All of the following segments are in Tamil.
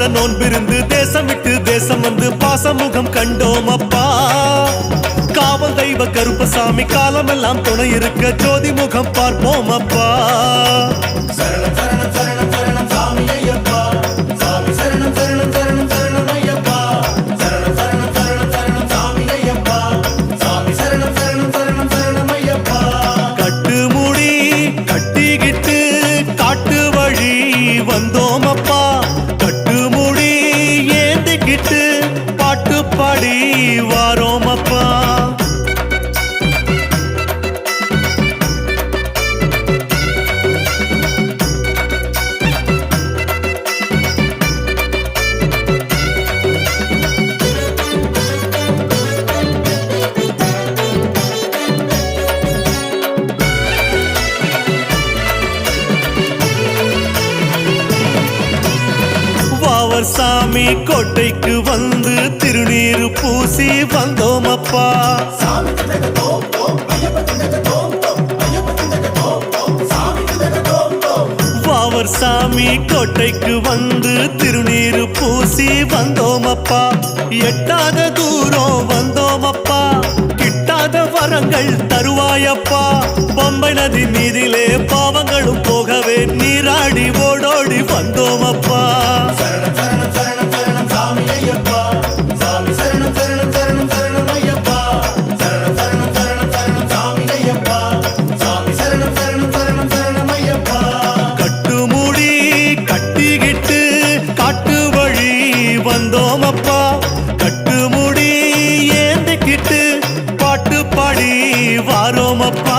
வார நோன்பிருந்து தேசம் விட்டு தேசம் வந்து பாசமுகம் கண்டோம் அப்பா காவல் தெய்வ கருப்பசாமி காலமெல்லாம் துணை இருக்க ஜோதி முகம் பார்ப்போம் அப்பா சரணம் சரணம் சரணம் சரணம் சாமி ஐயப்பா சாமி சரணம் சரணம் சரணம் சரணம் ஐயப்பா சரணம் சரணம் சரணம் சரணம் சாமி ஐயப்பா சாமி சரணம் சரணம் சரணம் சரணம் ஐயப்பா கட்டு முடி கட்டிக்கிட்டு காட்டு வழி வந்தோம் அப்பா பாடி வாவர் சாமி கோட்டைக்கு வந்து திருநீர் பூசி வந்தோம் அப்பா வாவர் சாமி கோட்டைக்கு வந்து திருநீர் பூசி வந்தோம் அப்பா எட்டாத தூரம் வந்தோம் அப்பா கிட்டாத வரங்கள் தருவாயப்பா. பம்பை நதி மீதிலே பாவங்களும் போகவே நீராடி ஓடோடி வந்தோம் வாரோமப்பா.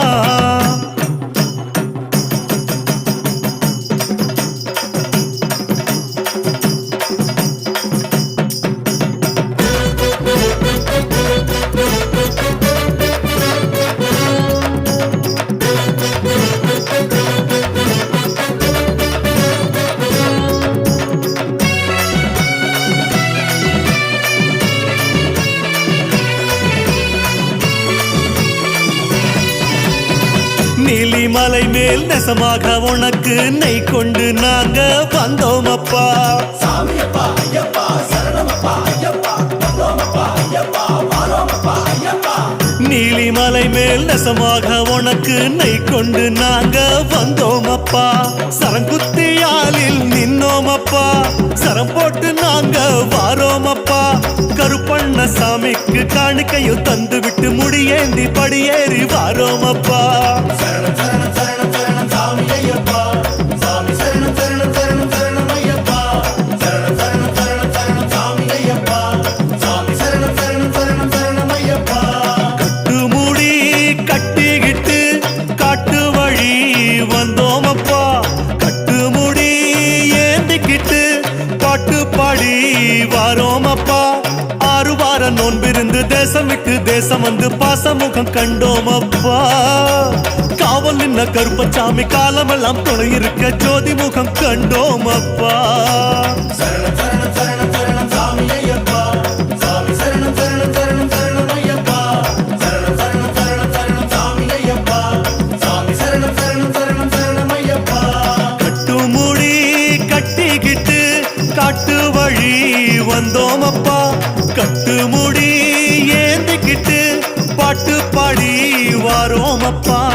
நீலிமலை மேல் நெசமாக உனக்கு நெய் கொண்டு நாங்க வந்தோம் அப்பா சாமி அப்பா ஐயப்பா சரணமப்பா ஐயப்பா வந்தோமப்பா ஐயப்பா வாரோமப்பா ஐயப்பா. நீலிமலை மேல் நெசமாக உனக்கு நெய் கொண்டு நாங்க வந்தோம் அப்பா சரங்குத்தியாலில் நின்னோம் அப்பா சரம் போட்டு நாங்க வாரோம் அப்பா கருப்பண்ண சாமிக்கு காணிக்கையும் தந்து விட்டு முடியேந்தி படியேறி வாரோம் வார நோன்பிருந்து தேசம் விட்டு தேசம் வந்து பாசமுகம் கண்டோம் அப்பா காவல் நின்ன கருப்பசாமி காலமெல்லாம் துணை இருக்க ஜோதி முகம் கண்டோம் அப்பா சரணம் சரணம் சரணம் சரணம் சாமி ஐயப்பா சாமி சரணம் சரணம் சரணம் சரணம் ஐயப்பா சரணம் சரணம் சரணம் சரணம் சாமி ஐயப்பா சாமி சரணம் சரணம் சரணம் சரணம் ஐயப்பா கட்டு கட்டிக்கிட்டு காட்டு வழி வந்தோம் அப்பா rapaz.